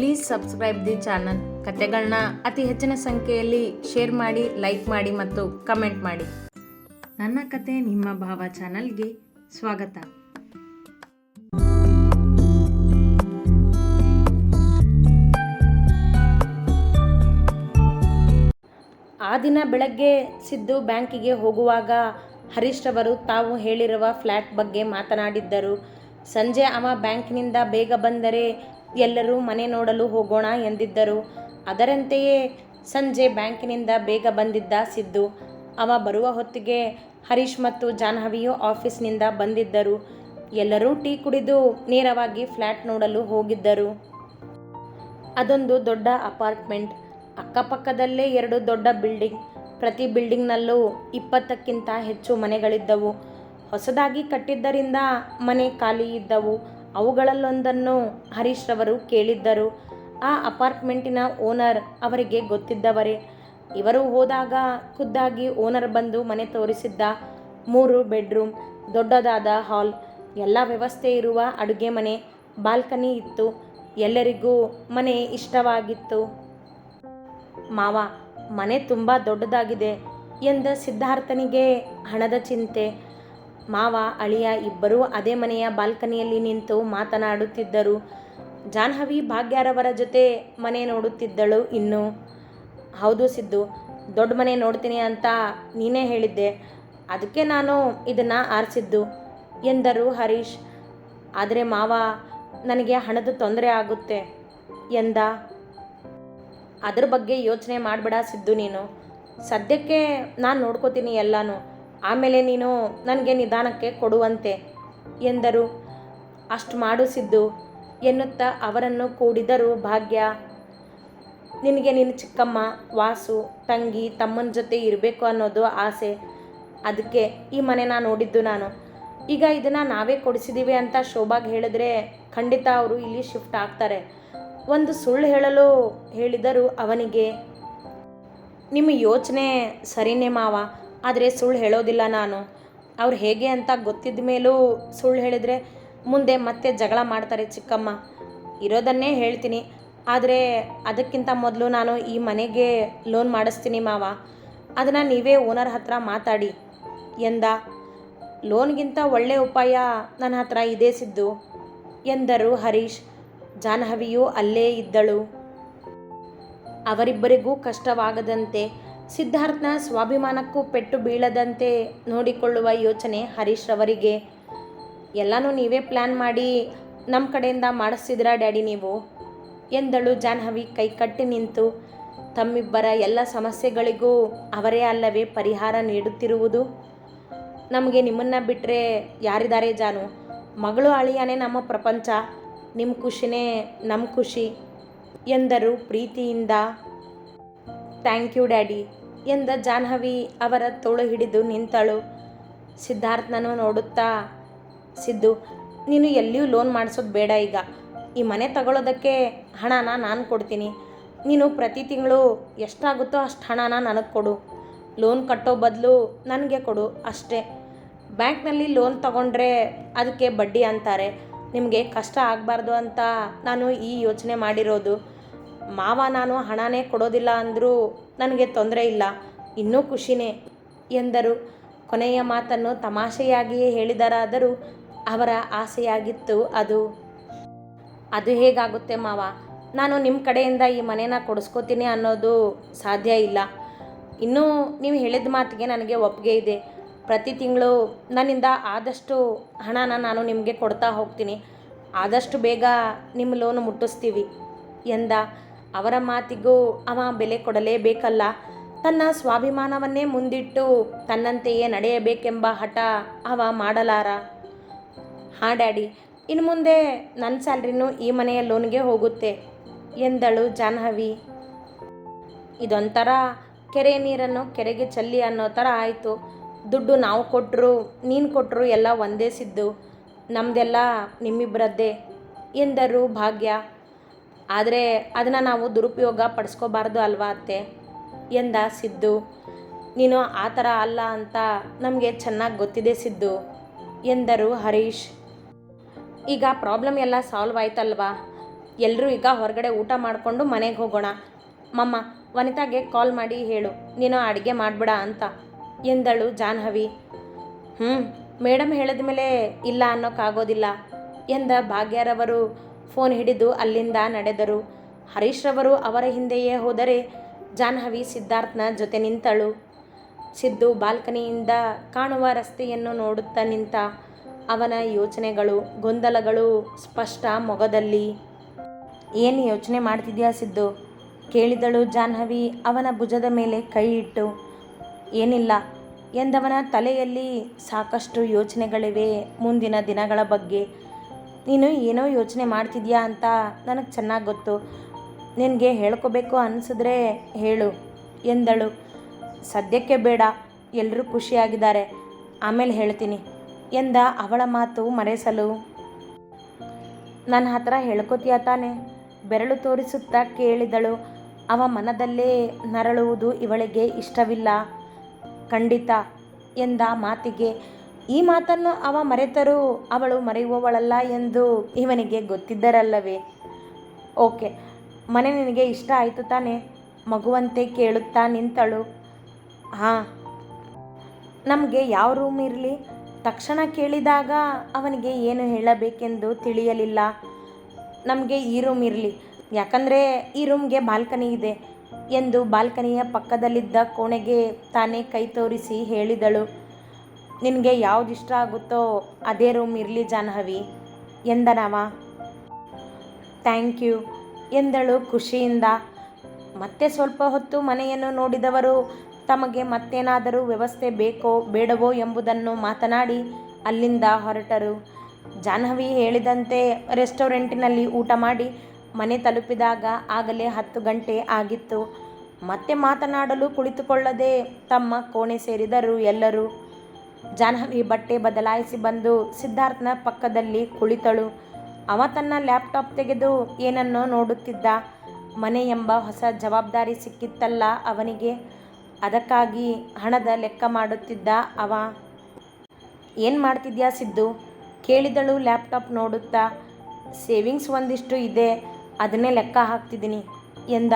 Please subscribe the channel ಕತೆಗಳನ್ನ ಅತಿ ಹೆಚ್ಚಿನ ಸಂಖ್ಯೆಯಲ್ಲಿ ಶೇರ್ ಮಾಡಿ ಲೈಕ್ ಮಾಡಿ ಮತ್ತು ಕಮೆಂಟ್ ಮಾಡಿ. ನನ್ನ ಕತೆ ನಿಮ್ಮ ಭಾವ ಚಾನಲ್ಗೆ ಸ್ವಾಗತ. ಆ ದಿನ ಬೆಳಗ್ಗೆ ಸಿದ್ದು ಬ್ಯಾಂಕಿಗೆ ಹೋಗುವಾಗ ಹರೀಶ್ ರವರು ತಾವು ಹೇಳಿರುವ ಫ್ಲ್ಯಾಟ್ ಬಗ್ಗೆ ಮಾತನಾಡಿದ್ದರು. ಸಂಜೆ ಅವ ಬ್ಯಾಂಕಿನಿಂದ ಬೇಗ ಬಂದರೆ ಎಲ್ಲರೂ ಮನೆ ನೋಡಲು ಹೋಗೋಣ ಎಂದಿದ್ದರು. ಅದರಂತೆಯೇ ಸಂಜೆ ಬ್ಯಾಂಕಿನಿಂದ ಬೇಗ ಬಂದಿದ್ದ ಸಿದ್ದು, ಅವ ಬರುವ ಹೊತ್ತಿಗೆ ಹರೀಶ್ ಮತ್ತು ಜಾಹ್ನವಿಯು ಆಫೀಸ್ನಿಂದ ಬಂದಿದ್ದರು. ಎಲ್ಲರೂ ಟೀ ಕುಡಿದು ನೇರವಾಗಿ ಫ್ಲ್ಯಾಟ್ ನೋಡಲು ಹೋಗಿದ್ದರು. ಅದೊಂದು ದೊಡ್ಡ ಅಪಾರ್ಟ್ಮೆಂಟ್. ಅಕ್ಕಪಕ್ಕದಲ್ಲೇ ಎರಡು ದೊಡ್ಡ ಬಿಲ್ಡಿಂಗ್. ಪ್ರತಿ ಬಿಲ್ಡಿಂಗ್ನಲ್ಲೂ ಇಪ್ಪತ್ತಕ್ಕಿಂತ ಹೆಚ್ಚು ಮನೆಗಳಿದ್ದವು. ಹೊಸದಾಗಿ ಕಟ್ಟಿದ್ದರಿಂದ ಮನೆ ಖಾಲಿ ಇದ್ದವು. ಅವುಗಳಲ್ಲೊಂದನ್ನು ಹರೀಶ್ ರವರು ಕೇಳಿದ್ದರು. ಆ ಅಪಾರ್ಟ್ಮೆಂಟಿನ ಓನರ್ ಅವರಿಗೆ ಗೊತ್ತಿದ್ದವರೇ. ಇವರು ಹೋದಾಗ ಖುದ್ದಾಗಿ ಓನರ್ ಬಂದು ಮನೆ ತೋರಿಸಿದ್ದ ಮೂರು ಬೆಡ್ರೂಮ್, ದೊಡ್ಡದಾದ ಹಾಲ್, ಎಲ್ಲ ವ್ಯವಸ್ಥೆ ಇರುವ ಅಡುಗೆ ಮನೆ, ಬಾಲ್ಕನಿ ಇತ್ತು. ಎಲ್ಲರಿಗೂ ಮನೆ ಇಷ್ಟವಾಗಿತ್ತು. ಮಾವ, ಮನೆ ತುಂಬ ದೊಡ್ಡದಾಗಿದೆ ಎಂದ ಸಿದ್ಧಾರ್ಥನಿಗೆ ಹಣದ ಚಿಂತೆ. ಮಾವ, ಅಳಿಯ ಇಬ್ಬರೂ ಅದೇ ಮನೆಯ ಬಾಲ್ಕನಿಯಲ್ಲಿ ನಿಂತು ಮಾತನಾಡುತ್ತಿದ್ದರು. ಜಾಹ್ನವಿ ಭಾಗ್ಯಾರವರ ಜೊತೆ ಮನೆ ನೋಡುತ್ತಿದ್ದಳು ಇನ್ನು. ಹೌದು ಸಿದ್ದು, ದೊಡ್ಡ ಮನೆ ನೋಡ್ತೀನಿ ಅಂತ ನೀನೇ ಹೇಳಿದ್ದೆ. ಅದಕ್ಕೆ ನಾನು ಇದನ್ನು ಆರಿಸಿದ್ದು, ಎಂದರು ಹರೀಶ್. ಆದರೆ ಮಾವ, ನನಗೆ ಹಣದ ತೊಂದರೆ ಆಗುತ್ತೆ ಎಂದ. ಅದ್ರ ಬಗ್ಗೆ ಯೋಚನೆ ಮಾಡಬೇಡ ಸಿದ್ದು ನೀನು. ಸದ್ಯಕ್ಕೆ ನಾನು ನೋಡ್ಕೋತೀನಿ ಎಲ್ಲನೂ. ಆಮೇಲೆ ನೀನು ನನಗೆ ನಿಧಾನಕ್ಕೆ ಕೊಡುವಂತೆ ಎಂದರು. ಅಷ್ಟು ಮಾಡು ಸಿದ್ದು ಎನ್ನುತ್ತಾ ಅವರನ್ನು ಕೂಡಿದರು ಭಾಗ್ಯ. ನಿನಗೆ ನಿನ್ನ ಚಿಕ್ಕಮ್ಮ, ವಾಸು, ತಂಗಿ, ತಮ್ಮನ ಜೊತೆ ಇರಬೇಕು ಅನ್ನೋದು ಆಸೆ. ಅದಕ್ಕೆ ಈ ಮನೆನ ನೋಡಿದ್ದು ನಾನು. ಈಗ ಇದನ್ನು ನಾವೇ ಕೊಡಿಸಿದ್ದೀವಿ ಅಂತ ಶೋಭಾಗ್ ಹೇಳಿದ್ರೆ ಖಂಡಿತ ಅವರು ಇಲ್ಲಿ ಶಿಫ್ಟ್ ಆಗ್ತಾರೆ. ಒಂದು ಸುಳ್ಳು ಹೇಳಲು ಹೇಳಿದರು ಅವನಿಗೆ. ನಿಮ್ಮ ಯೋಚನೆ ಸರಿನೇ ಮಾವ. ಆದರೆ ಸುಳ್ಳು ಹೇಳೋದಿಲ್ಲ ನಾನು. ಅವ್ರು ಹೇಗೆ ಅಂತ ಗೊತ್ತಿದ್ದ ಮೇಲೂ ಸುಳ್ಳು ಹೇಳಿದರೆ ಮುಂದೆ ಮತ್ತೆ ಜಗಳ ಮಾಡ್ತಾರೆ ಚಿಕ್ಕಮ್ಮ. ಇರೋದನ್ನೇ ಹೇಳ್ತೀನಿ. ಆದರೆ ಅದಕ್ಕಿಂತ ಮೊದಲು ನಾನು ಈ ಮನೆಗೆ ಲೋನ್ ಮಾಡಿಸ್ತೀನಿ ಮಾವ. ಅದನ್ನು ನೀವೇ ಓನರ್ ಹತ್ರ ಮಾತಾಡಿ ಎಂದ. ಲೋನ್ಗಿಂತ ಒಳ್ಳೆಯ ಉಪಾಯ ನನ್ನ ಹತ್ರ ಇದೇ ಸಿದ್ದು ಎಂದರು ಹರೀಶ್. ಜಾಹ್ನವಿಯು ಅಲ್ಲೇ ಇದ್ದಳು. ಅವರಿಬ್ಬರಿಗೂ ಕಷ್ಟವಾಗದಂತೆ ಸಿದ್ಧಾರ್ಥನ ಸ್ವಾಭಿಮಾನಕ್ಕೂ ಪೆಟ್ಟು ಬೀಳದಂತೆ ನೋಡಿಕೊಳ್ಳುವ ಯೋಚನೆ ಹರೀಶ್ ರವರಿಗೆ. ಎಲ್ಲನೂ ನೀವೇ ಪ್ಲ್ಯಾನ್ ಮಾಡಿ ನಮ್ಮ ಕಡೆಯಿಂದ ಮಾಡಿಸ್ತಿದ್ರಾ ಡ್ಯಾಡಿ ನೀವು? ಎಂದಳು ಜಾನ್ಹವಿ ಕೈ ಕಟ್ಟಿ ನಿಂತು. ತಮ್ಮಿಬ್ಬರ ಎಲ್ಲ ಸಮಸ್ಯೆಗಳಿಗೂ ಅವರೇ ಅಲ್ಲವೇ ಪರಿಹಾರ ನೀಡುತ್ತಿರುವುದು? ನಮಗೆ ನಿಮ್ಮನ್ನು ಬಿಟ್ಟರೆ ಯಾರಿದ್ದಾರೆ ಜಾನು? ಮಗಳು ಅಳಿಯಾನೇ ನಮ್ಮ ಪ್ರಪಂಚ. ನಿಮ್ಮ ಖುಷಿನೇ ನಮ್ಮ ಖುಷಿ, ಎಂದರು ಪ್ರೀತಿಯಿಂದ. Thank you daddy. ಎಂದ ಜಾಹ್ನವಿ ಅವರ ತೋಳು ಹಿಡಿದು ನಿಂತಳು. ಸಿದ್ಧಾರ್ಥನನ್ನು ನೋಡುತ್ತಾ ಸಿದ್ದು, ನೀನು ಎಲ್ಲಿಯೂ ಲೋನ್ ಮಾಡಿಸೋದು ಬೇಡ ಈಗ. ಈ ಮನೆ ತಗೊಳ್ಳೋದಕ್ಕೆ ಹಣನ ನಾನು ಕೊಡ್ತೀನಿ. ನೀನು ಪ್ರತಿ ತಿಂಗಳು ಎಷ್ಟಾಗುತ್ತೋ ಅಷ್ಟು ಹಣನ ನನಗೆ ಕೊಡು. ಲೋನ್ ಕಟ್ಟೋ ಬದಲು ನನಗೆ ಕೊಡು ಅಷ್ಟೇ. ಬ್ಯಾಂಕ್ನಲ್ಲಿ ಲೋನ್ ತಗೊಂಡ್ರೆ ಅದಕ್ಕೆ ಬಡ್ಡಿ ಅಂತಾರೆ. ನಿಮಗೆ ಕಷ್ಟ ಆಗಬಾರ್ದು ಅಂತ ನಾನು ಈ ಯೋಚನೆ ಮಾಡಿರೋದು. ಮಾವ ನಾನು ಹಣನೇ ಕೊಡೋದಿಲ್ಲ ಅಂದರೂ ನನಗೆ ತೊಂದರೆ ಇಲ್ಲ, ಇನ್ನೂ ಖುಷಿನೇ ಎಂದರು. ಕೊನೆಯ ಮಾತನ್ನು ತಮಾಷೆಯಾಗಿಯೇ ಹೇಳಿದರಾದರೂ ಅವರ ಆಸೆಯಾಗಿತ್ತು ಅದು. ಅದು ಹೇಗಾಗುತ್ತೆ ಮಾವ, ನಾನು ನಿಮ್ಮ ಕಡೆಯಿಂದ ಈ ಮನೇನ ಕೊಡಿಸ್ಕೋತೀನಿ ಅನ್ನೋದು ಸಾಧ್ಯ ಇಲ್ಲ. ಇನ್ನೂ ನೀವು ಹೇಳಿದ ಮಾತಿಗೆ ನನಗೆ ಒಪ್ಪಿಗೆ ಇದೆ. ಪ್ರತಿ ತಿಂಗಳು ನನ್ನಿಂದ ಆದಷ್ಟು ಹಣನ ನಾನು ನಿಮಗೆ ಕೊಡ್ತಾ ಹೋಗ್ತೀನಿ. ಆದಷ್ಟು ಬೇಗ ನಿಮ್ಮ ಲೋನ್ ಮುಟ್ಟಿಸ್ತೀವಿ, ಎಂದ. ಅವರ ಮಾತಿಗೂ ಅವ ಬೆಲೆ ಕೊಡಲೇಬೇಕಲ್ಲ. ತನ್ನ ಸ್ವಾಭಿಮಾನವನ್ನೇ ಮುಂದಿಟ್ಟು ತನ್ನಂತೆಯೇ ನಡೆಯಬೇಕೆಂಬ ಹಠ ಅವ ಮಾಡಲಾರ. ಹಾಂ, ಡ್ಯಾಡಿ, ಇನ್ನು ಮುಂದೆ ನನ್ನ ಸ್ಯಾಲ್ರಿನೂ ಈ ಮನೆಯ ಲೋನ್ಗೆ ಹೋಗುತ್ತೆ, ಎಂದಳು ಜಾಹ್ನವಿ. ಇದೊಂಥರ ಕೆರೆ ನೀರನ್ನು ಕೆರೆಗೆ ಚೆಲ್ಲಿ ಅನ್ನೋ ಥರ ಆಯಿತು. ದುಡ್ಡು ನಾವು ಕೊಟ್ಟರು ನೀನು ಕೊಟ್ಟರು ಎಲ್ಲ ಒಂದೇ ಸಿದ್ದು. ನಮ್ಮದೆಲ್ಲ ನಿಮ್ಮಿಬ್ಬರದ್ದೇ ಎಂದರು ಭಾಗ್ಯ. ಆದರೆ ಅದನ್ನು ನಾವು ದುರುಪಯೋಗ ಪಡಿಸ್ಕೋಬಾರ್ದು ಅಲ್ವಾ ಅತ್ತೆ? ಎಂದ ಸಿದ್ದು. ನೀನು ಆ ಥರ ಅಲ್ಲ ಅಂತ ನಮಗೆ ಚೆನ್ನಾಗಿ ಗೊತ್ತಿದೆ ಸಿದ್ದು, ಎಂದರು ಹರೀಶ್. ಈಗ ಪ್ರಾಬ್ಲಮ್ ಎಲ್ಲ ಸಾಲ್ವ್ ಆಯ್ತಲ್ವಾ? ಎಲ್ಲರೂ ಈಗ ಹೊರಗಡೆ ಊಟ ಮಾಡಿಕೊಂಡು ಮನೆಗೆ ಹೋಗೋಣ. ಮಮ್ಮ, ವನಿತಾಗೆ ಕಾಲ್ ಮಾಡಿ ಹೇಳು. ನೀನು ಅಡುಗೆ ಮಾಡಬೇಡ ಅಂತ, ಎಂದಳು ಜಾಹ್ನವಿ. ಹ್ಞೂ ಮೇಡಮ್ ಹೇಳಿದ ಮೇಲೆ ಇಲ್ಲ ಅನ್ನೋಕ್ಕಾಗೋದಿಲ್ಲ ಎಂದ ಭಾಗ್ಯರವರು ಫೋನ್ ಹಿಡಿದು ಅಲ್ಲಿಂದ ನಡೆದರು. ಹರೀಶ್ರವರು ಅವರ ಹಿಂದೆಯೇ ಹೋದರೆ ಜಾಹ್ನವಿ ಸಿದ್ಧಾರ್ಥನ ಜೊತೆ ನಿಂತಳು. ಸಿದ್ದು ಬಾಲ್ಕನಿಯಿಂದ ಕಾಣುವ ರಸ್ತೆಯನ್ನು ನೋಡುತ್ತಾ ನಿಂತ ಅವನ ಯೋಚನೆಗಳು, ಗೊಂದಲಗಳು ಸ್ಪಷ್ಟ ಮೊಗದಲ್ಲಿ. ಏನು ಯೋಚನೆ ಮಾಡ್ತಿದ್ಯಾ ಸಿದ್ದು? ಕೇಳಿದಳು ಜಾಹ್ನವಿ ಅವನ ಭುಜದ ಮೇಲೆ ಕೈ ಇಟ್ಟು. ಏನಿಲ್ಲ ಎಂದವನ ತಲೆಯಲ್ಲಿ ಸಾಕಷ್ಟು ಯೋಚನೆಗಳಿವೆ ಮುಂದಿನ ದಿನಗಳ ಬಗ್ಗೆ. ನೀನು ಏನೋ ಯೋಚನೆ ಮಾಡ್ತಿದ್ಯಾ ಅಂತ ನನಗೆ ಚೆನ್ನಾಗಿ ಗೊತ್ತು. ನಿನಗೆ ಹೇಳ್ಕೋಬೇಕು ಅನಿಸಿದ್ರೆ ಹೇಳು, ಎಂದಳು. ಸದ್ಯಕ್ಕೆ ಬೇಡ ಎಲ್ಲರೂ ಖುಷಿಯಾಗಿದ್ದಾರೆ. ಆಮೇಲೆ ಹೇಳ್ತೀನಿ, ಎಂದ ಅವಳ ಮಾತು ಮರೆಸಲು. ನನ್ನ ಹತ್ರ ಹೇಳ್ಕೊತೀಯ ತಾನೆ? ಬೆರಳು ತೋರಿಸುತ್ತಾ ಕೇಳಿದಳು. ಅವ ಮನದಲ್ಲೇ ನರಳುವುದು ಇವಳಿಗೆ ಇಷ್ಟವಿಲ್ಲ. ಖಂಡಿತ, ಎಂದ ಮಾತಿಗೆ. ಈ ಮಾತನ್ನು ಅವ ಮರೆತರೂ ಅವಳು ಮರೆಯುವವಳಲ್ಲ ಎಂದು ಇವನಿಗೆ ಗೊತ್ತಿದ್ದರಲ್ಲವೇ? ಓಕೆ, ಮನೆ ನಿನಗೆ ಇಷ್ಟ ಆಯಿತು ತಾನೆ? ಮಗುವಂತೆ ಕೇಳುತ್ತಾ ನಿಂತಳು. ಹಾಂ. ನಮಗೆ ಯಾವ ರೂಮ್ ಇರಲಿ? ತಕ್ಷಣ ಕೇಳಿದಾಗ ಅವನಿಗೆ ಏನು ಹೇಳಬೇಕೆಂದು ತಿಳಿಯಲಿಲ್ಲ. ನಮಗೆ ಈ ರೂಮ್ ಇರಲಿ. ಯಾಕಂದರೆ ಈ ರೂಮ್ಗೆ ಬಾಲ್ಕನಿ ಇದೆ ಎಂದು ಬಾಲ್ಕನಿಯ ಪಕ್ಕದಲ್ಲಿದ್ದ ಕೋಣೆಗೆ ತಾನೇ ಕೈ ತೋರಿಸಿ ಹೇಳಿದಳು. ನಿನಗೆ ಯಾವ್ದು ಇಷ್ಟ ಆಗುತ್ತೋ ಅದೇ ರೂಮ್ ಇರಲಿ ಜಾಹ್ನವಿ, ಎಂದನವ? ಥ್ಯಾಂಕ್ ಯು ಎಂದಳು ಖುಷಿಯಿಂದ. ಮತ್ತೆ ಸ್ವಲ್ಪ ಹೊತ್ತು ಮನೆಯನ್ನು ನೋಡಿದವರು, ತಮಗೆ ಮತ್ತೇನಾದರೂ ವ್ಯವಸ್ಥೆ ಬೇಕೋ ಬೇಡವೋ ಎಂಬುದನ್ನು ಮಾತನಾಡಿ ಅಲ್ಲಿಂದ ಹೊರಟರು. ಜಾಹ್ನವಿ ಹೇಳಿದಂತೆ ರೆಸ್ಟೋರೆಂಟಿನಲ್ಲಿ ಊಟ ಮಾಡಿ ಮನೆ ತಲುಪಿದಾಗ ಆಗಲೇ ಹತ್ತು ಗಂಟೆ ಆಗಿತ್ತು. ಮತ್ತೆ ಮಾತನಾಡಲು ಕುಳಿತುಕೊಳ್ಳದೆ ತಮ್ಮ ಕೋಣೆ ಸೇರಿದರು ಎಲ್ಲರೂ. ಜಾಹ್ನವಿ ಬಟ್ಟೆ ಬದಲಾಯಿಸಿ ಬಂದು ಸಿದ್ಧಾರ್ಥನ ಪಕ್ಕದಲ್ಲಿ ಕುಳಿತಳು. ಅವ ತನ್ನ ಲ್ಯಾಪ್ಟಾಪ್ ತೆಗೆದು ಏನನ್ನೋ ನೋಡುತ್ತಿದ್ದ. ಮನೆ ಎಂಬ ಹೊಸ ಜವಾಬ್ದಾರಿ ಸಿಕ್ಕಿತ್ತಲ್ಲ ಅವನಿಗೆ. ಅದಕ್ಕಾಗಿ ಹಣದ ಲೆಕ್ಕ ಮಾಡುತ್ತಿದ್ದ ಅವ. ಏನು ಮಾಡ್ತಿದ್ಯಾ ಸಿದ್ದು? ಕೇಳಿದಳು ಲ್ಯಾಪ್ಟಾಪ್ ನೋಡುತ್ತಾ. ಸೇವಿಂಗ್ಸ್ ಒಂದಿಷ್ಟು ಇದೆ, ಅದನ್ನೇ ಲೆಕ್ಕ ಹಾಕ್ತಿದ್ದೀನಿ ಎಂದ.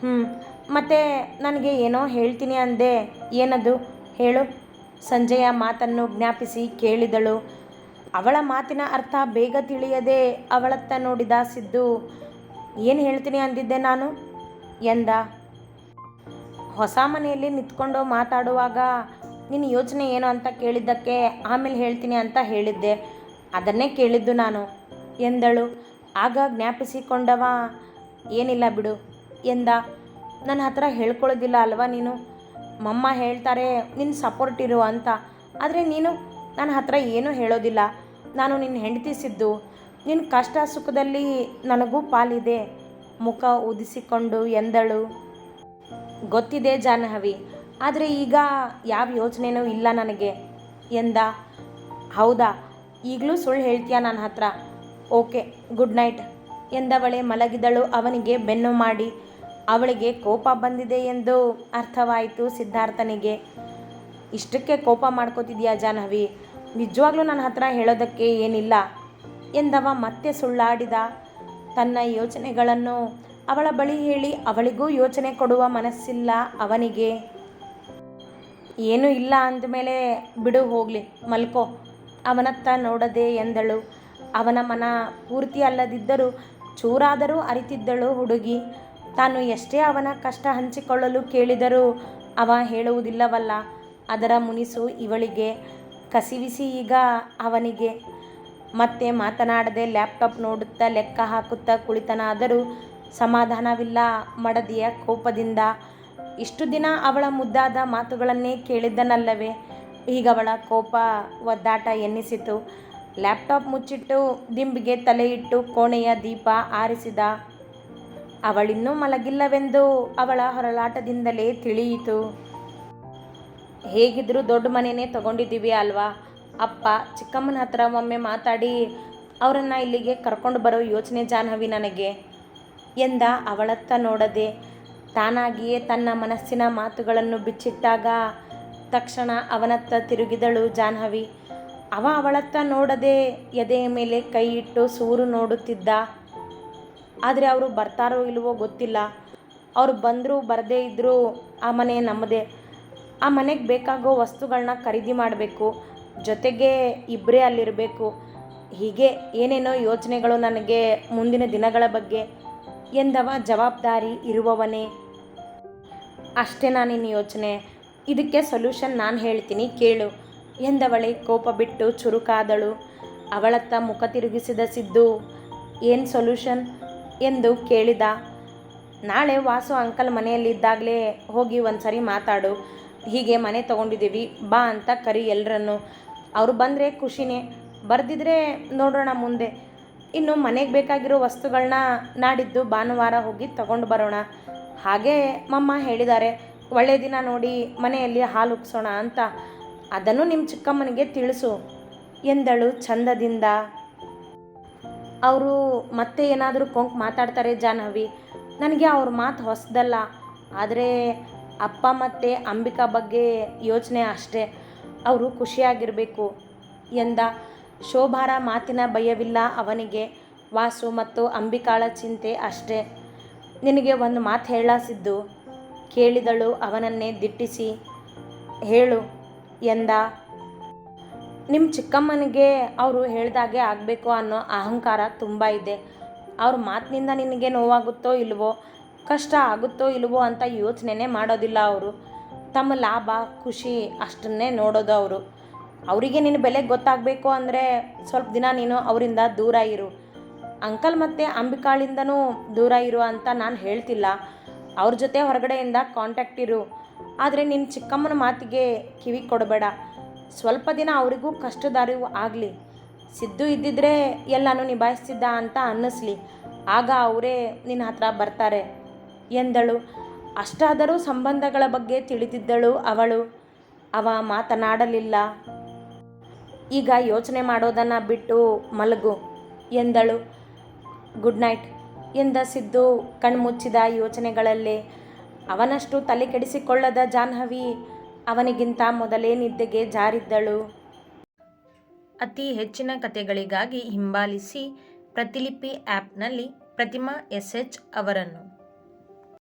ಹ್ಞೂ ಮತ್ತು ನನಗೆ ಏನೋ ಹೇಳ್ತೀನಿ ಅಂದೆ. ಏನದು? ಹೇಳು. ಸಂಜೆಯ ಮಾತನ್ನು ಜ್ಞಾಪಿಸಿ ಕೇಳಿದಳು. ಅವಳ ಮಾತಿನ ಅರ್ಥ ಬೇಗ ತಿಳಿಯದೆ ಅವಳತ್ತ ನೋಡಿದ ಸಿದ್ದು, ಏನು ಹೇಳ್ತೀನಿ ಅಂದಿದ್ದೆ ನಾನು? ಎಂದ. ಹೊಸ ಮನೆಯಲ್ಲಿ ನಿಂತ್ಕೊಂಡು ಮಾತಾಡುವಾಗ ನಿನ್ನ ಯೋಚನೆ ಏನು ಅಂತ ಕೇಳಿದ್ದಕ್ಕೆ ಆಮೇಲೆ ಹೇಳ್ತೀನಿ ಅಂತ ಹೇಳಿದ್ದೆ. ಅದನ್ನೇ ಕೇಳಿದ್ದು ನಾನು, ಎಂದಳು. ಆಗ ಜ್ಞಾಪಿಸಿಕೊಂಡವ, ಏನಿಲ್ಲ ಬಿಡು, ಎಂದ. ನನ್ನ ಹತ್ರ ಹೇಳ್ಕೊಳ್ಳೋದಿಲ್ಲ ಅಲ್ವಾ ನೀನು? ಮಮ್ಮ ಹೇಳ್ತಾರೆ ನಿನ್ನ ಸಪೋರ್ಟ್ ಇರು ಅಂತ. ಆದರೆ ನೀನು ನನ್ನ ಹತ್ರ ಏನೂ ಹೇಳೋದಿಲ್ಲ. ನಾನು ನಿನ್ನ ಹೆಂಡತಿಸಿದ್ದು ನಿನ್ನ ಕಷ್ಟ ಸುಖದಲ್ಲಿ ನನಗೂ ಪಾಲಿದೆ. ಮುಖ ಉದಿಸಿಕೊಂಡು ಎಂದಳು. ಗೊತ್ತಿದೆ ಜಾಹ್ನವಿ, ಆದರೆ ಈಗ ಯಾವ ಯೋಚನೆನೂ ಇಲ್ಲ ನನಗೆ. ಎಂದ, ಹೌದಾ, ಈಗಲೂ ಸುಳ್ಳು ಹೇಳ್ತೀಯ ನನ್ನ ಹತ್ರ? ಓಕೆ, ಗುಡ್ ನೈಟ್, ಎಂದವಳೆ ಮಲಗಿದಳು. ಅವನಿಗೆ ಬೆನ್ನು ಮಾಡಿ ಅವಳಿಗೆ ಕೋಪ ಬಂದಿದೆ ಎಂದು ಅರ್ಥವಾಯಿತು ಸಿದ್ಧಾರ್ಥನಿಗೆ. ಇಷ್ಟಕ್ಕೆ ಕೋಪ ಮಾಡ್ಕೋತಿದ್ಯಾ ಜಾಹ್ನವಿ? ನಿಜವಾಗ್ಲೂ ನನ್ನ ಹತ್ರ ಹೇಳೋದಕ್ಕೆ ಏನಿಲ್ಲ ಎಂದವ ಮತ್ತೆ ಸುಳ್ಳಾಡಿದ. ತನ್ನ ಯೋಚನೆಗಳನ್ನು ಅವಳ ಬಳಿ ಹೇಳಿ ಅವಳಿಗೂ ಯೋಚನೆ ಕೊಡುವ ಮನಸ್ಸಿಲ್ಲ ಅವನಿಗೆ. ಏನೂ ಇಲ್ಲ ಅಂದಮೇಲೆ ಬಿಡು ಹೋಗಲಿ, ಮಲ್ಕೋ, ಅವನತ್ತ ನೋಡದೆ ಎಂದಳು. ಅವನ ಮನ ಪೂರ್ತಿ ಅಲ್ಲದಿದ್ದರೂ ಚೂರಾದರೂ ಅರಿತಿದ್ದಳು ಹುಡುಗಿ. ತಾನು ಎಷ್ಟೇ ಅವನ ಕಷ್ಟ ಹಂಚಿಕೊಳ್ಳಲು ಕೇಳಿದರೂ ಅವ ಹೇಳುವುದಿಲ್ಲವಲ್ಲ. ಅದರ ಮುನಿಸು ಇವಳಿಗೆ ಕಸಿವಿಸಿ ಈಗ ಅವನಿಗೆ. ಮತ್ತೆ ಮಾತನಾಡದೆ ಲ್ಯಾಪ್ಟಾಪ್ ನೋಡುತ್ತಾ ಲೆಕ್ಕ ಹಾಕುತ್ತಾ ಕುಳಿತನಾದರೂ ಸಮಾಧಾನವಿಲ್ಲ ಮಡದಿಯ ಕೋಪದಿಂದ. ಇಷ್ಟು ದಿನ ಅವಳ ಮುದ್ದಾದ ಮಾತುಗಳನ್ನೇ ಕೇಳಿದ್ದನಲ್ಲವೇ. ಈಗವಳ ಕೋಪ ಒದ್ದಾಟ ಎನ್ನಿಸಿತು. ಲ್ಯಾಪ್ಟಾಪ್ ಮುಚ್ಚಿಟ್ಟು ದಿಂಬಿಗೆ ತಲೆಯಿಟ್ಟು ಕೋಣೆಯ ದೀಪ ಆರಿಸಿದ. ಅವಳಿನ್ನೂ ಮಲಗಿಲ್ಲವೆಂದು ಅವಳ ಹೊರಲಾಟದಿಂದಲೇ ತಿಳಿಯಿತು. ಹೇಗಿದ್ದರೂ ದೊಡ್ಡ ಮನೆಯೇ ತಗೊಂಡಿದ್ದೀವಿ ಅಲ್ವಾ? ಅಪ್ಪ, ಚಿಕ್ಕಮ್ಮನ ಹತ್ರ ಒಮ್ಮೆ ಮಾತಾಡಿ ಅವರನ್ನು ಇಲ್ಲಿಗೆ ಕರ್ಕೊಂಡು ಬರೋ ಯೋಚನೆ ಜಾಹ್ನವಿ ನನಗೆ. ಎಂದ ಅವಳತ್ತ ನೋಡದೆ ತಾನಾಗಿಯೇ ತನ್ನ ಮನಸ್ಸಿನ ಮಾತುಗಳನ್ನು ಬಿಚ್ಚಿಟ್ಟಾಗ ತಕ್ಷಣ ಅವನತ್ತ ತಿರುಗಿದಳು ಜಾಹ್ನವಿ. ಅವ ಅವಳತ್ತ ನೋಡದೆ ಎದೆಯ ಮೇಲೆ ಕೈ ಇಟ್ಟು ಸೂರು ನೋಡುತ್ತಿದ್ದ ಆದರೆ ಅವರು ಬರ್ತಾರೋ ಇಲ್ವೋ ಗೊತ್ತಿಲ್ಲ. ಅವ್ರು ಬಂದರೂ ಬರದೇ ಇದ್ದರೂ ಆ ಮನೆ ನಮ್ಮದೇ. ಆ ಮನೆಗೆ ಬೇಕಾಗೋ ವಸ್ತುಗಳನ್ನ ಖರೀದಿ ಮಾಡಬೇಕು. ಜೊತೆಗೆ ಇಬ್ಬರೇ ಅಲ್ಲಿರಬೇಕು. ಹೀಗೆ ಏನೇನೋ ಯೋಚನೆಗಳು ನನಗೆ ಮುಂದಿನ ದಿನಗಳ ಬಗ್ಗೆ ಎಂದವ ಜವಾಬ್ದಾರಿ ಇರುವವನೇ. ಅಷ್ಟೇ ನಾನಿನ್ನು ಯೋಚನೆ. ಇದಕ್ಕೆ ಸೊಲ್ಯೂಷನ್ ನಾನು ಹೇಳ್ತೀನಿ ಕೇಳು ಎಂದವಳೆ ಕೋಪ ಬಿಟ್ಟು ಚುರುಕಾದಳು. ಅವಳತ್ತ ಮುಖ ತಿರುಗಿಸಿದ ಸಿದ್ದು, ಏನು ಸೊಲ್ಯೂಷನ್ ಎಂದು ಕೇಳಿದ. ನಾಳೆ ವಾಸು ಅಂಕಲ್ ಮನೆಯಲ್ಲಿದ್ದಾಗಲೇ ಹೋಗಿ ಒಂದು ಸರಿ ಮಾತಾಡು. ಹೀಗೆ ಮನೆ ತೊಗೊಂಡಿದ್ದೀವಿ, ಬಾ ಅಂತ ಕರಿ ಎಲ್ಲರನ್ನು ಅವರು ಬಂದರೆ ಖುಷಿನೇ. ಬರೆದಿದ್ರೆ ನೋಡೋಣ ಮುಂದೆ. ಇನ್ನು ಮನೆಗೆ ಬೇಕಾಗಿರೋ ವಸ್ತುಗಳನ್ನ ನಾಡಿದ್ದು ಭಾನುವಾರ ಹೋಗಿ ತಗೊಂಡು ಬರೋಣ. ಹಾಗೆ ಮಮ್ಮ ಹೇಳಿದ್ದಾರೆ ಒಳ್ಳೆಯ ದಿನ ನೋಡಿ ಮನೆಯಲ್ಲಿ ಹಾಲು ಉಕ್ಸೋಣ ಅಂತ. ಅದನ್ನು ನಿಮ್ಮ ಚಿಕ್ಕಮ್ಮನಿಗೆ ತಿಳಿಸು ಎಂದಳು ಚಂದದಿಂದ. ಅವರು ಮತ್ತೆ ಏನಾದರೂ ಕೊಂಕ್ ಮಾತಾಡ್ತಾರೆ ಜಾಹ್ನವಿ. ನನಗೆ ಅವ್ರ ಮಾತು ಹೊಸದಲ್ಲ. ಆದರೆ ಅಪ್ಪ ಮತ್ತು ಅಂಬಿಕಾ ಬಗ್ಗೆ ಯೋಚನೆ ಅಷ್ಟೇ. ಅವರು ಖುಷಿಯಾಗಿರಬೇಕು. ಎಂದ, ಶೋಭಾರ ಮಾತಿನ ಭಯವಿಲ್ಲ ಅವನಿಗೆ. ವಾಸು ಮತ್ತು ಅಂಬಿಕಾಳ ಚಿಂತೆ ಅಷ್ಟೇ. ನಿನಗೆ ಒಂದು ಮಾತು ಹೇಳಾಸಿದ್ದು ಕೇಳಿದಳು ಅವನನ್ನೇ ದಿಟ್ಟಿಸಿ. ಹೇಳು, ಎಂದ ನಿಮ್ಮ ಚಿಕ್ಕಮ್ಮನಿಗೆ ಅವರು ಹೇಳಿದಾಗೆ ಆಗಬೇಕು ಅನ್ನೋ ಅಹಂಕಾರ ತುಂಬ ಇದೆ. ಅವ್ರ ಮಾತಿನಿಂದ ನಿನಗೆ ನೋವಾಗುತ್ತೋ ಇಲ್ವೋ, ಕಷ್ಟ ಆಗುತ್ತೋ ಇಲ್ವೋ ಅಂತ ಯೋಚನೆನೇ ಮಾಡೋದಿಲ್ಲ ಅವರು. ತಮ್ಮ ಲಾಭ, ಖುಷಿ ಅಷ್ಟನ್ನೇ ನೋಡೋದು ಅವರು. ಅವರಿಗೆ ನಿನ್ನ ಬೆಲೆ ಗೊತ್ತಾಗಬೇಕು ಅಂದರೆ ಸ್ವಲ್ಪ ದಿನ ನೀನು ಅವರಿಂದ ದೂರ ಇರು. ಅಂಕಲ್ ಮತ್ತು ಅಂಬಿಕಾಳಿಂದನೂ ದೂರ ಇರು ಅಂತ ನಾನು ಹೇಳ್ತಿಲ್ಲ. ಅವ್ರ ಜೊತೆ ಹೊರಗಡೆಯಿಂದ ಕಾಂಟ್ಯಾಕ್ಟ್ ಇರು. ಆದರೆ ನಿನ್ನ ಚಿಕ್ಕಮ್ಮನ ಮಾತಿಗೆ ಕಿವಿ ಕೊಡಬೇಡ. ಸ್ವಲ್ಪ ದಿನ ಅವರಿಗೂ ಕಷ್ಟದಾರಿವು ಆಗಲಿ. ಸಿದ್ದು ಇದ್ದಿದ್ರೆ ಎಲ್ಲನೂ ನಿಭಾಯಿಸ್ತಿದ್ದ ಅಂತ ಅನ್ನಿಸ್ಲಿ. ಆಗ ಅವರೇ ನಿನ್ನ ಹತ್ರ ಬರ್ತಾರೆ ಎಂದಳು. ಅಷ್ಟಾದರೂ ಸಂಬಂಧಗಳ ಬಗ್ಗೆ ತಿಳಿದಿದ್ದಳು ಅವಳು. ಅವ ಮಾತನಾಡಲಿಲ್ಲ. ಈಗ ಯೋಚನೆ ಮಾಡೋದನ್ನು ಬಿಟ್ಟು ಮಲಗು ಎಂದಳು. ಗುಡ್ ನೈಟ್ ಎಂದ ಸಿದ್ದು ಕಣ್ಮುಚ್ಚಿದ ಯೋಚನೆಗಳಲ್ಲಿ. ಅವನಷ್ಟು ತಲೆ ಕೆಡಿಸಿಕೊಳ್ಳದ ಜಾಹ್ನವಿ ಅವನಿಗಿಂತ ಮೊದಲೇ ನಿದ್ದೆಗೆ ಜಾರಿದ್ದಳು. ಅತಿ ಹೆಚ್ಚಿನ ಕಥೆಗಳಿಗಾಗಿ ಹಿಂಬಾಲಿಸಿ ಪ್ರತಿಲಿಪಿ ಆ್ಯಪ್ನಲ್ಲಿ ಪ್ರತಿಮಾ ಎಸ್ ಎಚ್ ಅವರನ್ನು.